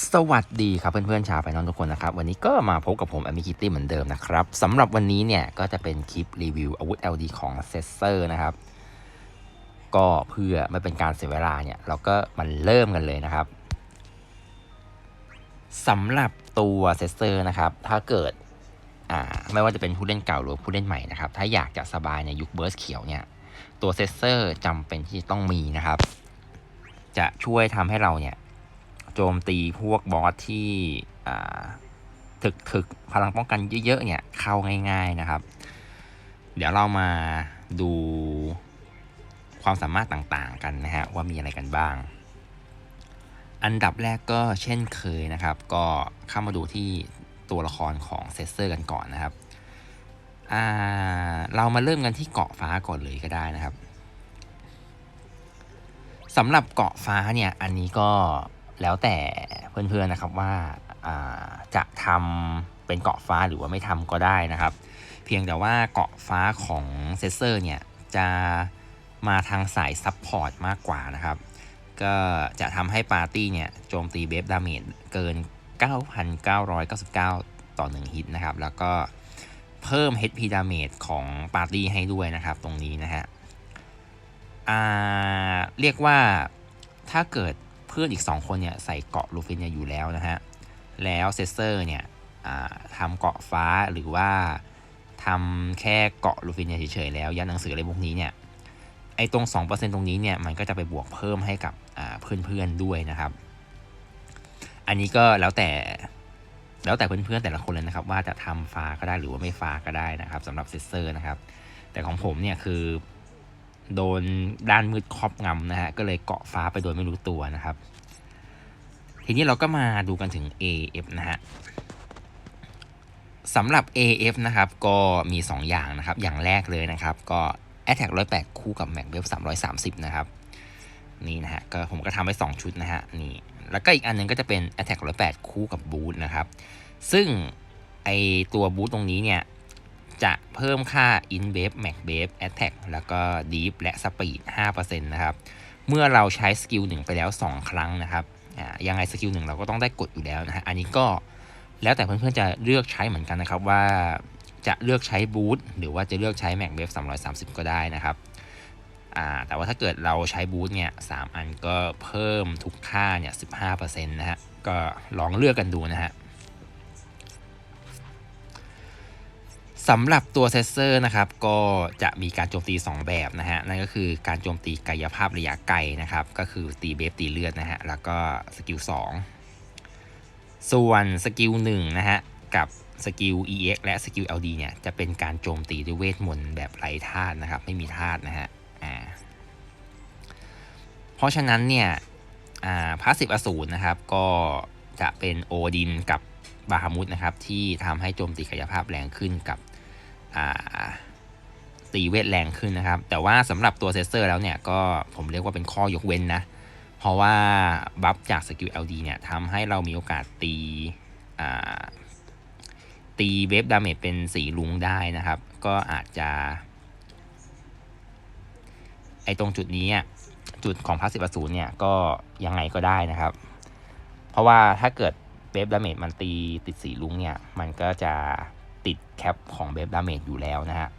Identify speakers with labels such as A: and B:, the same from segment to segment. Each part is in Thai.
A: สวัสดีครับเพื่อนๆชาวไปนอนทุกคนนะครับ วันนี้ก็มาพบกับผมแอมิคิตี้เหมือนเดิมนะครับสำหรับวันนี้เนี่ยก็จะเป็นคลิปรีวิวอาวุธ LD ของเซสเซอร์นะครับ ก็เพื่อไม่เป็นการเสียเวลาเนี่ย เราก็มันเริ่มกันเลยนะครับสำหรับตัวเซสเซอร์นะครับ ถ้าเกิดอ่าไม่ว่าจะเป็นผู้เล่นเก่าหรือผู้เล่นใหม่นะครับ ถ้าอยากจะสบายในยุคเบิร์สเขียวเนี่ย ตัวเซสเซอร์จำเป็นที่ต้องมีนะครับ จะช่วยทำให้เราเนี่ย โจมตีพวกบอสที่ถึกถึกพลังป้องกันเยอะๆเนี่ยเข้าง่าย ๆนะครับ เดี๋ยวเรามาดูความสามารถต่างๆกันนะฮะว่ามีอะไรกันบ้าง อันดับแรกก็เช่นเคยนะครับ ก็เข้ามาดูที่ตัวละครของเซสเซอร์กันก่อนนะครับเรามาเริ่มกันที่เกาะฟ้าก่อนเลยก็ได้นะครับสำหรับเกาะฟ้าเนี่ยอันนี้ก็ แล้วแต่เพื่อนๆนะครับว่าจะทำเป็นเกาะฟ้าหรือว่าไม่ทำก็ได้นะครับ เพียงแต่ว่าเกาะฟ้าของเซสเซอร์เนี่ยจะมาทางสายซับพอร์ตมากกว่านะครับ ก็จะทำให้ปาร์ตี้เนี่ยโจมตีเบฟดาเมจเกิน 9,999 ต่อ 1 ฮิตนะครับ แล้วก็เพิ่ม HP ดาเมจของปาร์ตี้ให้ด้วยนะครับตรงนี้นะฮะเรียกว่าถ้าเกิด เพื่อนอีก 2 คนเนี่ยใส่เกาะลูฟินเนี่ยอยู่แล้วนะฮะ แล้วเซเซอร์เนี่ยทำเกาะฟ้าหรือว่าทำแค่เกาะลูฟินเนี่ยเฉยๆแล้ว ยันหนังสืออะไรพวกนี้เนี่ยไอ้ตรง 2%ตรงนี้เนี่ยมันก็จะไปบวกเพิ่มให้กับเพื่อนๆด้วยนะครับ อันนี้ก็แล้วแต่แล้วแต่เพื่อนๆแต่ละคนเลยนะครับ ว่าจะทำฟ้าก็ได้หรือว่าไม่ฟ้าก็ได้นะครับสำหรับเซเซอร์นะครับ แต่ของผมเนี่ยคือ โดนด้านมืดครอบงำนะฮะ ก็เลยเกาะฟ้าไปโดยไม่รู้ตัวนะครับ ทีนี้เราก็มาดูกันถึง AF นะฮะสำหรับ AF นะครับ ก็มี 2 อย่างนะครับ อย่างแรกเลยนะครับ ก็ Attack 108 คู่กับ Mac Wave 330 นะครับ นี่นะฮะ ก็ผมก็ทำไว้2ชุดนะฮะ นี่ แล้วก็อีกอันนึงก็จะเป็น Attack 108 คู่กับ Boot นะครับ ซึ่งไอตัวบูตตรงนี้เนี่ย จะเพิ่มค่า in b a v e max b a v e attack แล้วก็ deep และ speed 5%นะครับ เมื่อเราใช้สกิลหนึ่งไปแล้ว 2 ครั้งนะครับยังไงสกิลหนึ่งเราก็ต้องได้กดอยู่แล้วนะฮะ อันนี้ก็แล้วแต่เพื่อนๆจะเลือกใช้เหมือนกันนะครับว่าจะเลือกใช้บูทหรือว่าจะเลือกใช้ Mac Wave 330 ก็ได้นะครับ แต่ว่าถ้าเกิดเราใช้บูทเนี่ยสอันก็เพิ่มทุกค่าเนี่ย15%นะฮะ ก็ลองเลือกกันดูนะฮะ สำหรับตัวเซสเซอร์นะครับก็จะมีการโจมตี 2 แบบนะฮะนั่นก็คือการโจมตีกายภาพระยะไกลนะครับก็คือตีเบฟตีเลือดนะฮะแล้วก็สกิล2ส่วนสกิล1นะฮะกับสกิล EX และสกิล LD เนี่ยจะเป็นการโจมตีด้วยเวทมนต์แบบไร้ธาตุนะครับไม่มีธาตุนะฮะอ่าเพราะฉะนั้นเนี่ยอ่าพาสซีฟอสูรนะครับก็จะเป็นโอดินกับบาฮามุดนะครับที่ทำให้โจมตีกายภาพแรงขึ้นกับ ตีเวทแรงขึ้นนะครับ แต่ว่าสำหรับตัวเซสเซอร์แล้วเนี่ยก็ผมเรียกว่าเป็นข้อยกเว้นนะ เพราะว่าบัฟจากสกิล LD เนี่ยทำให้เรามีโอกาสตีตีเวฟดาเมจเป็นสีลุงได้นะครับ ก็อาจจะไอตรงจุดนี้จุดของพาสซีฟอสูรเนี่ยก็ยังไงก็ได้นะครับ เพราะว่าถ้าเกิดเวฟดาเมจมันตีติดสีลุงเนี่ย มันก็จะ ติดแคปของเบฟดาเมจอยู่แล้วนะฮะ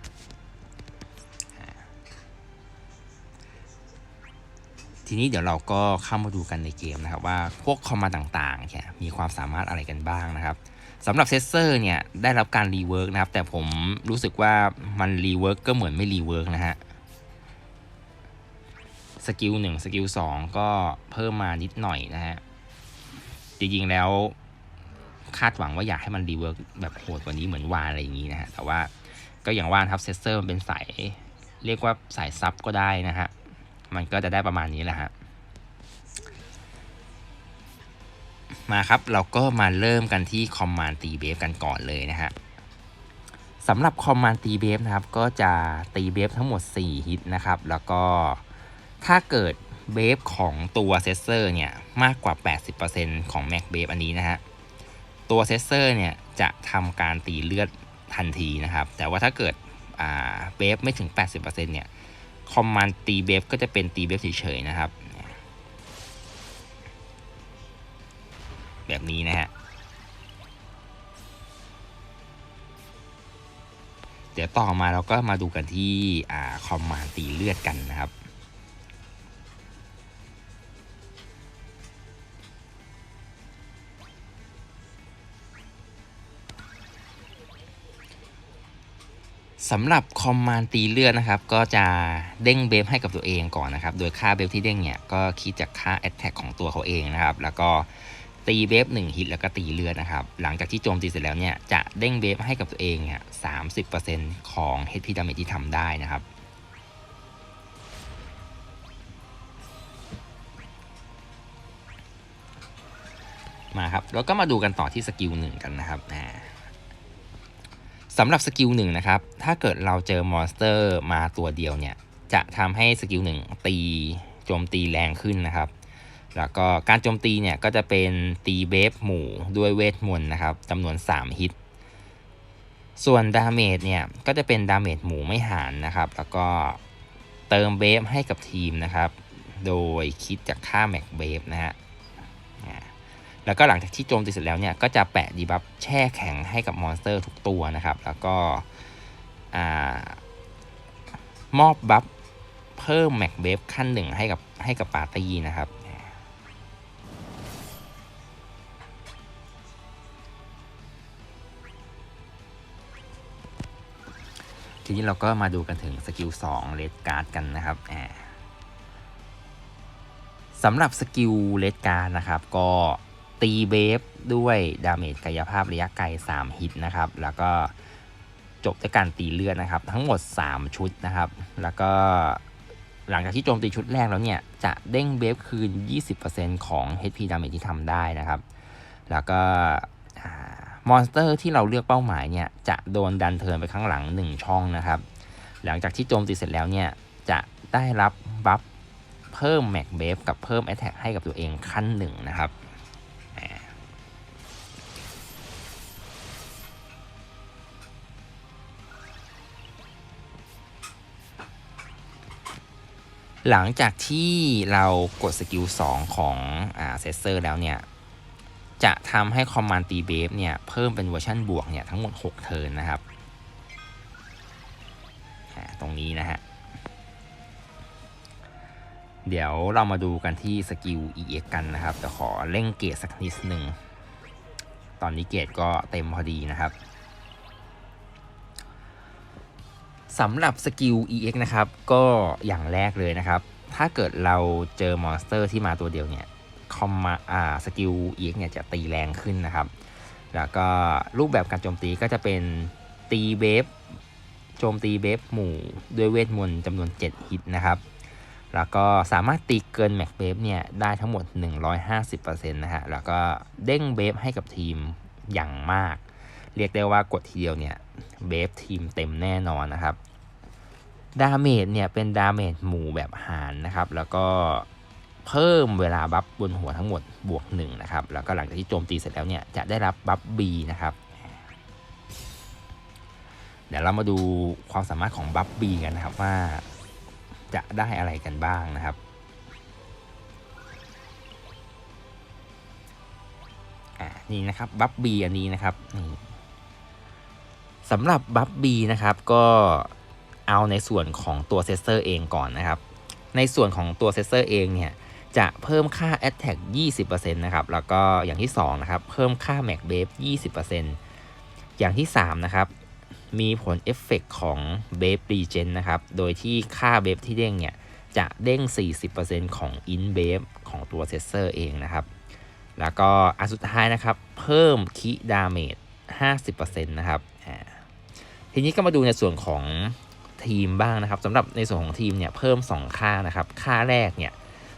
A: ทีนี้เดี๋ยวเราก็เข้ามาดูกันในเกมนะครับว่าพวกคอมมาต่างๆเนี่ยมีความสามารถอะไรกันบ้างนะครับสำหรับเซสเซอร์เนี่ยได้รับการรีเวิร์กนะครับ แต่ผมรู้สึกว่ามันรีเวิร์กก็เหมือนไม่รีเวิร์กนะฮะสกิลหนึ่งสกิลสองก็เพิ่มมานิดหน่อยนะฮะจริงๆแล้ว คาดหวังว่าอยากให้มันรีเวิร์กแบบโหดกว่านี้เหมือนวานอะไรอย่างนี้นะฮะ แต่ว่าก็อย่างว่าครับเซสเซอร์มันเป็นสายเรียกว่าสายซับก็ได้นะฮะ มันก็จะได้ประมาณนี้แหละฮะ มาครับเราก็มาเริ่มกันที่คอมมานด์ตีเบฟกันก่อนเลยนะฮะสำหรับคอมมานด์ตีเบฟนะครับ ก็จะตีเบฟทั้งหมด 4 ฮิตนะครับ แล้วก็ถ้าเกิดเบฟของตัวเซสเซอร์เนี่ย มากกว่า 80%ของแม็กเบฟอันนี้นะฮะ ตัวเซสเซอร์เนี่ยจะทำการตีเลือดทันทีนะครับ แต่ว่าถ้าเกิดเบฟไม่ถึง 80%เนี่ยคอมมานด์ตีเบฟก็จะเป็นตีเบฟเฉยๆนะครับ แบบนี้นะฮะเดี๋ยวต่อมาเราก็มาดูกันที่คอมมานด์ตีเลือดกันนะครับ สำหรับคอมมานด์ตีเลือดนะครับ ก็จะเด้งเบฟให้กับตัวเองก่อนนะครับ โดยค่าเบฟที่เด้งเนี่ย ก็คิดจากค่าแอตแทกของตัวเขาเองนะครับ แล้วก็ตีเบฟหนึ่งฮิตแล้วก็ตีเลือดนะครับ หลังจากที่โจมตีเสร็จแล้วเนี่ย จะเด้งเบฟให้กับตัวเองเนี่ยสามสิบเปอร์เซ็นต์ของ HP damage ที่ทำได้นะครับมาครับแล้วก็มาดูกันต่อที่สกิลหนึ่งกันนะครับอ่า สำหรับสกิลหนึ่งนะครับ ถ้าเกิดเราเจอมอนสเตอร์มาตัวเดียวเนี่ย จะทำให้สกิลหนึ่งตีโจมตีแรงขึ้นนะครับ แล้วก็การโจมตีเนี่ยก็จะเป็นตีเบฟหมู่ด้วยเวทมนต์นะครับจำนวน 3 ฮิต ส่วนดาเมจเนี่ยก็จะเป็นดาเมจหมู่ไม่หารนะครับ แล้วก็เติมเบฟให้กับทีมนะครับ โดยคิดจากค่าแม็กเบฟนะฮะ แล้วก็หลังจากที่โจมตีเสร็จแล้วเนี่ยก็จะแปะดีบัฟแช่แข็งให้กับมอนสเตอร์ทุกตัวนะครับ แล้วก็มอบบัฟเพิ่มแม็กเบฟขั้นหนึ่งให้กับให้กับปาร์ตี้นะครับทีนี้เราก็มาดูกันถึงสกิล2เลดการ์ดกันนะครับสำหรับสกิลเลดการ์ดนะครับ ก็ ตีเบฟด้วยดาเมจกายภาพระยะไกล 3 ฮิตนะครับ แล้วก็จบด้วยการตีเลือดนะครับ ทั้งหมด 3 ชุดนะครับ แล้วก็หลังจากที่โจมตีชุดแรกแล้วเนี่ย จะเด้งเบฟคืน 20%ของ HP ดาเมจที่ทำได้นะครับ แล้วก็มอนสเตอร์ที่เราเลือกเป้าหมายเนี่ย จะโดนดันเทิร์นไปข้างหลัง 1 ช่องนะครับ หลังจากที่โจมตีเสร็จแล้วเนี่ย จะได้รับบัฟเพิ่มแม็กเบฟกับเพิ่มแอ t แทกให้กับตัวเองขั้นหนึ่งนะครับ หลังจากที่เรากดสกิล 2 ของอ่าเซสเซอร์แล้วเนี่ย จะทำให้คอมมานด์ตีเบฟเนี่ย เพิ่มเป็นเวอร์ชันบวกเนี่ยทั้งหมด 6 เทิร์นนะครับ ตรงนี้นะฮะ เดี๋ยวเรามาดูกันที่สกิล EX กันนะครับ แต่ขอเร่งเกรดสักนิดหนึ่ง ตอนนี้เกรดก็เต็มพอดีนะครับ สำหรับสกิล EX นะครับ ก็อย่างแรกเลยนะครับ ถ้าเกิดเราเจอมอนสเตอร์ที่มาตัวเดียวเนี่ยคอมมาอ่าสกิล EX เนี่ยจะตีแรงขึ้นนะครับ แล้วก็รูปแบบการโจมตีก็จะเป็นตีเบฟโจมตีเบฟหมู่ด้วยเวทมนต์จำนวน 7 ฮิตนะครับ แล้วก็สามารถตีเกินแม็กเบฟเนี่ยได้ทั้งหมด 150%นะฮะ แล้วก็เด้งเบฟให้กับทีมอย่างมาก เรียกได้ว่ากดทีเดียวเนี่ย เบฟทีมเต็มแน่นอนนะครับดาเมจเนี่ยเป็นดาเมจหมู่แบบหารนะครับ แล้วก็เพิ่มเวลาบัฟบนหัวทั้งหมดบวกหนึ่งนะครับ แล้วก็หลังจากที่โจมตีเสร็จแล้วเนี่ยจะได้รับบัฟ B นะครับ เดี๋ยวเรามาดูความสามารถของบัฟ B กันนะครับว่าจะได้อะไรกันบ้างนะครับอ่านี่นะครับบัฟบีอันนี้นะครับนี่ สำหรับบัฟบีนะครับก็เอาในส่วนของตัวเซสเซอร์เองก่อนนะครับ ในส่วนของตัวเซสเซอร์เองเนี่ยจะเพิ่มค่า Attack 20%นะครับแล้วก็อย่างที่2นะครับเพิ่มค่า Mac b a f 20%อย่างที่3นะครับมีผลเอฟเฟกของเบฟรีเจนนะครับโดยที่ค่าเบฟที่เด้งเนี่ยจะเด้ง 40%ของอินเบฟของตัวเซสเซอร์เองนะครับแล้วก็อันสุดท้ายนะครับเพิ่มคิดาเมจ50%นะครับ ทีนี้ก็มาดูในส่วนของทีมบ้างนะครับสำหรับในส่วนของทีมเนี่ยเพิ่ม 2 ค่านะครับ ค่าแรกเนี่ย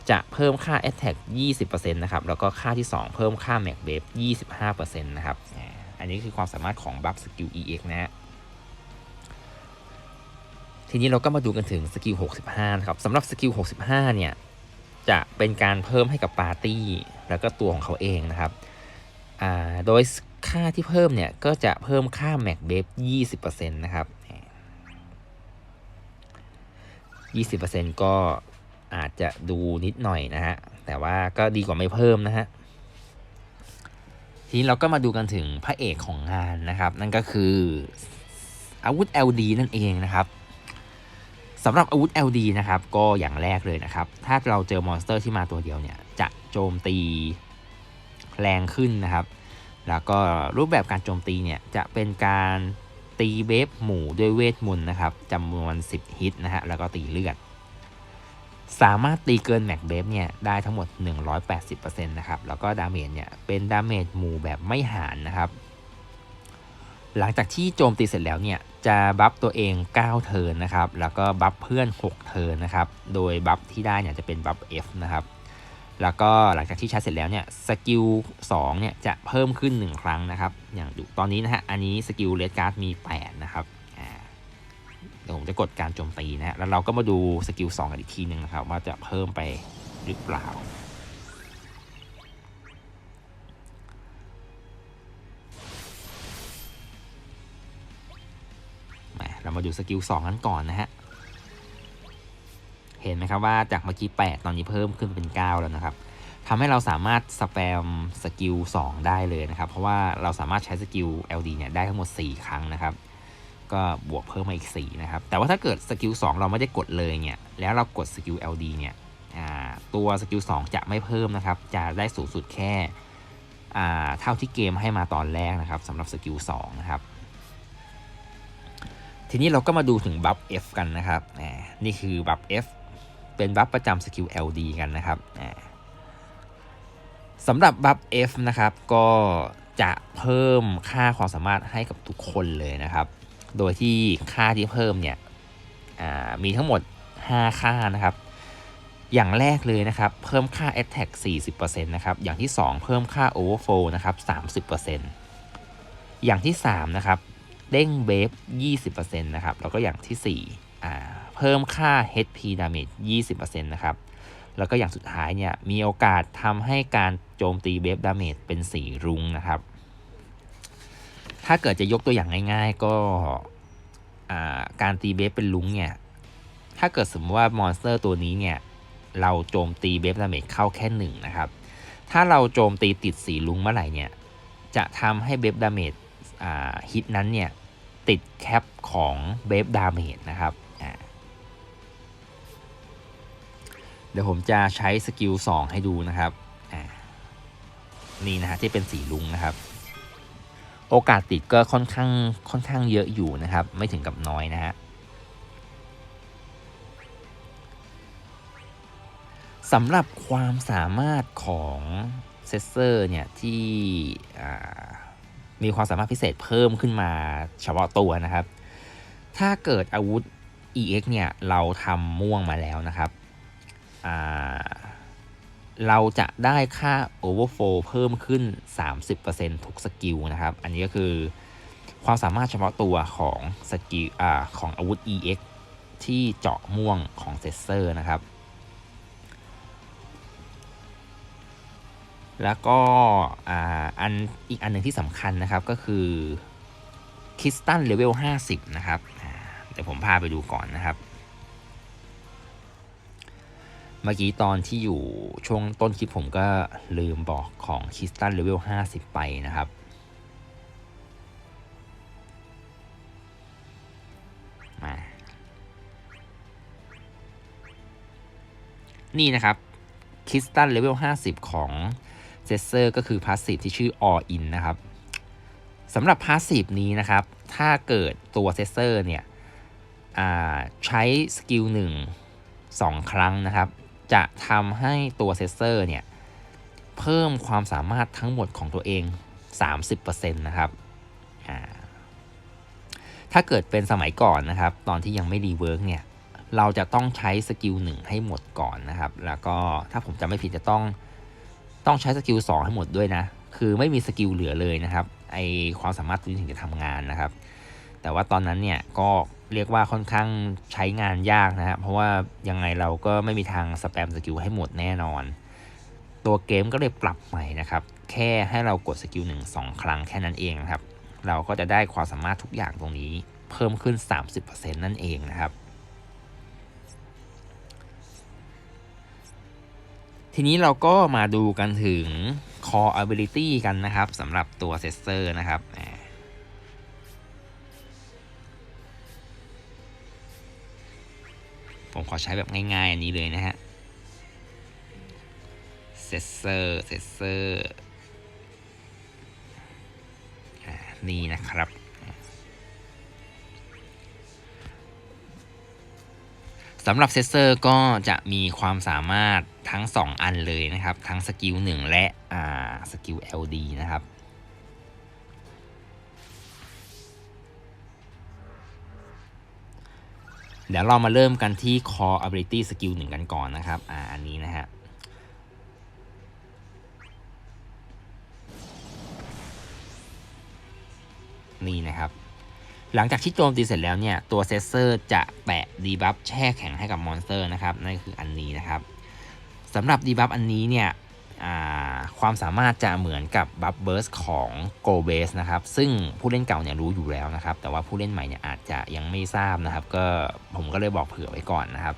A: จะเพิ่มค่า Attack 20%นะครับ แล้วก็ค่าที่ 2 เพิ่มค่า Mac b a f 25%นะครับ อันนี้คือความสามารถของบัฟสกิล EX นะฮะ ทีนี้เราก็มาดูกันถึงสกิล 65 นะครับสำหรับสกิล 65 เนี่ย จะเป็นการเพิ่มให้กับปาร์ตี้ แล้วก็ตัวของเขาเองนะครับ โดย ค่าที่เพิ่มเนี่ย ก็จะเพิ่มค่า Mac b a f 20%นะครับ20%ก็อาจจะดูนิดหน่อยนะฮะ แต่ว่าก็ดีกว่าไม่เพิ่มนะฮะ ทีนี้เราก็มาดูกันถึงพระเอกของงานนะครับ นั่นก็คืออาวุธ LD นั่นเองนะครับสำหรับอาวุธ LD นะครับ ก็อย่างแรกเลยนะครับ ถ้าเราเจอมอนสเตอร์ที่มาตัวเดียวเนี่ย จะโจมตีแรงขึ้นนะครับ แล้วก็รูปแบบการโจมตีเนี่ยจะเป็นการตีเบฟหมู่ด้วยเวทมนต์นะครับจำนวน 10 ฮิตนะฮะแล้วก็ตีเลือด สามารถตีเกินแม็กเบฟเนี่ยได้ทั้งหมด 180%นะครับแล้วก็ดาเมจเนี่ยเป็นดาเมจหมู่แบบไม่หารนะครับ หลังจากที่โจมตีเสร็จแล้วเนี่ยจะบัฟตัวเอง 9 เทิร์นนะครับแล้วก็บัฟเพื่อน 6 เทิร์นนะครับโดยบัฟที่ได้เนี่ยจะเป็นบัฟ F นะครับ แล้วก็หลังจากที่ใช้เสร็จแล้วเนี่ยสกิล2เนี่ยจะเพิ่มขึ้น 1 ครั้งนะครับ อย่างดูตอนนี้นะฮะ อันนี้สกิลเลดการ์ดมี 8 นะครับอ่าเดี๋ยวผมจะกดการโจมตีนะฮะแล้วเราก็มาดูสกิล2กันอีกทีหนึ่งนะครับ ว่าจะเพิ่มไปหรือเปล่า มาเรามาดูสกิล2กันก่อนนะฮะ เห็นไหมครับว่าจากเมื่อกี้ 8 ตอนนี้เพิ่มขึ้นเป็น 9 แล้วนะครับทำให้เราสามารถสแปมสกิล 2 ได้เลยนะครับ เพราะว่าเราสามารถใช้สกิล LD เนี่ยได้ทั้งหมด 4 ครั้งนะครับ ก็บวกเพิ่มมาอีก 4 นะครับ แต่ว่าถ้าเกิดสกิล 2 เราไม่ได้กดเลยเนี่ย แล้วเรากดสกิล LD เนี่ยตัวสกิล 2 จะไม่เพิ่มนะครับ จะได้สูงสุดแค่เท่าที่เกมให้มาตอนแรกนะครับสำหรับสกิล 2 นะครับทีนี้เราก็มาดูถึงบัฟ F กันนะครับ นี่คือบัฟ F เป็นบัฟประจำสกิล LD กันนะครับสำหรับบัฟ F นะครับ ก็จะเพิ่มค่าความสามารถให้กับทุกคนเลยนะครับ โดยที่ค่าที่เพิ่มเนี่ยมีทั้งหมด 5 ค่านะครับ อย่างแรกเลยนะครับ เพิ่มค่า attack 40%นะครับ อย่างที่ 2 เพิ่มค่า overflow นะครับ30%อย่างที่ 3 นะครับ เด้งเบฟ20%นะครับ แล้วก็อย่างที่4อ่า เพิ่มค่า HP damage 20%นะครับ แล้วก็อย่างสุดท้ายเนี่ย มีโอกาสทำให้การโจมตีเบฟดาเมจเป็นสีรุ้งนะครับ ถ้าเกิดจะยกตัวอย่างง่าย ๆ ก็การตีเบฟเป็นลุงเนี่ย ถ้าเกิดสมมติว่ามอนสเตอร์ตัวนี้เนี่ย เราโจมตีเบฟดาเมจเข้าแค่หนึ่งนะครับ ถ้าเราโจมตีติดสีลุงเมื่อไหร่เนี่ย จะทำให้เบฟดาเมจฮิตนั้นเนี่ยติดแคปของเบฟดาเมจนะครับ เดี๋ยวผมจะใช้สกิล2ให้ดูนะครับนี่นะฮะที่เป็นสีลุงนะครับ โอกาสติดก็ค่อนข้างค่อนข้างเยอะอยู่นะครับ ไม่ถึงกับน้อยนะฮะสำหรับความสามารถของเซสเซอร์เนี่ยที่มีความสามารถพิเศษเพิ่มขึ้นมาเฉพาะตัวนะครับ ถ้าเกิดอาวุธ EX เนี่ยเราทำม่วงมาแล้วนะครับ เราจะได้ค่า overflow เพิ่มขึ้น 30%ทุกสกิลนะครับ อันนี้ก็คือความสามารถเฉพาะตัวของสกิลอของอาวุธ EX ที่เจาะม่วงของเซสเซอร์นะครับ แล้วก็อันอีกอันหนึ่งที่สำคัญนะครับก็คือคิสตันเลเวล50 นะครับ เดี๋ยวผมพาไปดูก่อนนะครับ เมื่อกี้ตอนที่อยู่ช่วงต้นคลิปผมก็ลืมบอกของคิสตันเลเวล 50 ไปนะครับ มา นี่นะครับคิสตันเลเวล 50 ของเซสเซอร์ก็คือพาสซีฟที่ชื่อ All In นะครับสำหรับพาสซีฟนี้นะครับ ถ้าเกิดตัวเซสเซอร์เนี่ยใช้สกิลหนึ่งสองครั้งนะครับ จะทำให้ตัวเซสเซอร์เนี่ย เพิ่มความสามารถทั้งหมดของตัวเอง 30%นะครับ ถ้าเกิดเป็นสมัยก่อนนะครับ ตอนที่ยังไม่รีเวิร์กเนี่ย เราจะต้องใช้สกิลหนึ่งให้หมดก่อนนะครับ แล้วก็ถ้าผมจำไม่ผิดจะต้องต้องใช้สกิล2ให้หมดด้วยนะ คือไม่มีสกิลเหลือเลยนะครับ ไอความสามารถตัวนี้ถึงจะทำงานนะครับ แต่ว่าตอนนั้นเนี่ยก็เรียกว่าค่อนข้างใช้งานยากนะครับเพราะว่ายังไงเราก็ไม่มีทางสแปมสกิลให้หมดแน่นอน ตัวเกมก็เลยปรับใหม่นะครับ แค่ให้เรากดสกิลหนึ่งสองครั้งแค่นั้นเองนะครับ เราก็จะได้ความสามารถทุกอย่างตรงนี้ เพิ่มขึ้น 30%นั่นเองนะครับ ทีนี้เราก็มาดูกันถึง core ability กันนะครับสำหรับตัวเซสเซอร์นะครับ ขอใช้แบบง่ายๆ อันนี้เลยนะฮะเซสเซอร์เซสเซอร์นี่นะครับ สำหรับเซสเซอร์ก็จะมีความสามารถทั้ง 2 อันเลยนะครับ ทั้งสกิล1และอ่าสกิล LD นะครับ เดี๋ยวเรามาเริ่มกันที่ Core Ability Skill 1 กันก่อนนะครับ อ่า อันนี้นะฮะ นี่นะครับ หลังจากที่โจมตีเสร็จแล้วเนี่ย ตัวเซสเซอร์จะแปะดีบัฟแช่แข็งให้กับมอนสเตอร์นะครับ นั่นคืออันนี้นะครับสำหรับดีบัฟอันนี้เนี่ย ความสามารถจะเหมือนกับบัฟเบิร์สของ Go Base นะครับ ซึ่งผู้เล่นเก่าเนี่ยรู้อยู่แล้วนะครับ แต่ว่าผู้เล่นใหม่เนี่ยอาจจะยังไม่ทราบนะครับ ก็ผมก็เลยบอกเผื่อไว้ก่อนนะครับ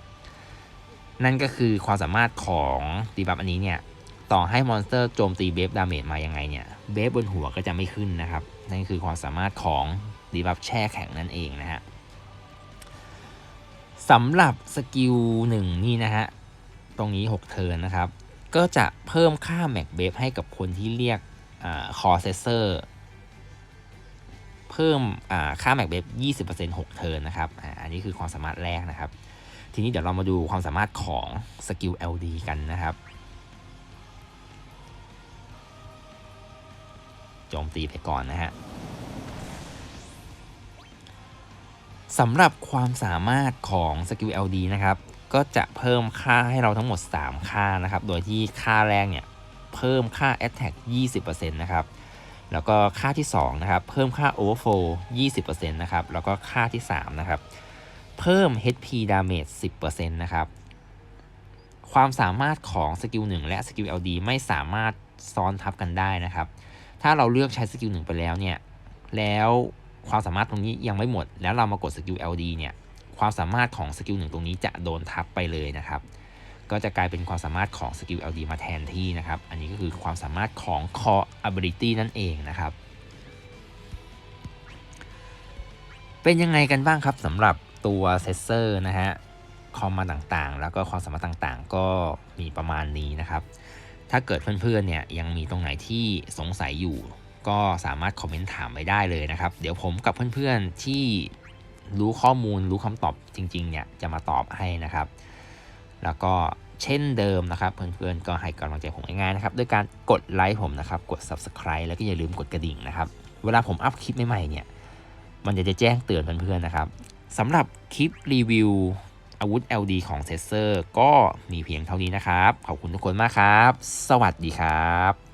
A: นั่นก็คือความสามารถของดีบัฟอันนี้เนี่ย ต่อให้มอนสเตอร์โจมตีเบฟดาเมจมายังไงเนี่ย เบฟบนหัวก็จะไม่ขึ้นนะครับ นั่นคือความสามารถของดีบัฟแช่แข็งนั่นเองนะฮะสำหรับสกิลหนึ่งนี่นะฮะ ตรงนี้ 6 เทิร์นนะครับ ก็จะเพิ่มค่าแม็กเบฟให้กับคนที่เรียกคอเซสเซอร์เพิ่มค่าแม็กเบฟ20% 6 เทิร์นนะครับออันนี้คือความสามารถแรกนะครับ ทีนี้เดี๋ยวเรามาดูความสามารถของสกิล LD กันนะครับโจมตีไปก่อนนะฮะสำหรับความสามารถของสกิล LD นะครับ ก็จะเพิ่มค่าให้เราทั้งหมด 3 ค่านะครับ โดยที่ค่าแรกเนี่ยเพิ่มค่า Attack 20%นะครับ แล้วก็ค่าที่2นะครับ เพิ่มค่า Overflow 20%นะครับ แล้วก็ค่าที่3นะครับ เพิ่ม HP Damage 10%นะครับ ความสามารถของสกิล1และสกิล LD ไม่สามารถซ้อนทับกันได้นะครับ ถ้าเราเลือกใช้สกิล1ไปแล้วเนี่ย แล้วความสามารถตรงนี้ยังไม่หมด แล้วเรามากดสกิล LD เนี่ย ความสามารถของสกิลหนึ่งตรงนี้จะโดนทับไปเลยนะครับ ก็จะกลายเป็นความสามารถของสกิล LD มาแทนที่นะครับ อันนี้ก็คือความสามารถของ Core Ability นั่นเองนะครับ เป็นยังไงกันบ้างครับสำหรับตัวเซสเซอร์นะฮะคอมมาต่างๆ แล้วก็ความสามารถต่างๆ ก็มีประมาณนี้นะครับ ถ้าเกิดเพื่อนๆเนี่ยยังมีตรงไหนที่สงสัยอยู่ ก็สามารถคอมเมนต์ถามไปได้เลยนะครับ เดี๋ยวผมกับเพื่อนๆที่ รู้ข้อมูลรู้คำตอบจริงๆเนี่ยจะมาตอบให้นะครับ แล้วก็เช่นเดิมนะครับ เพื่อนๆก็ให้กำลังใจผมง่ายๆนะครับด้วยการกดไลค์ผมนะครับ กด Subscribe แล้วก็อย่าลืมกดกระดิ่งนะครับ เวลาผมอัพคลิปใหม่ๆเนี่ยมันจะแจ้งเตือนเพื่อนๆนะครับสำหรับคลิปรีวิวอาวุธ LD ของเซสเซอร์ก็มีเพียงเท่านี้นะครับ ขอบคุณทุกคนมากครับ สวัสดีครับ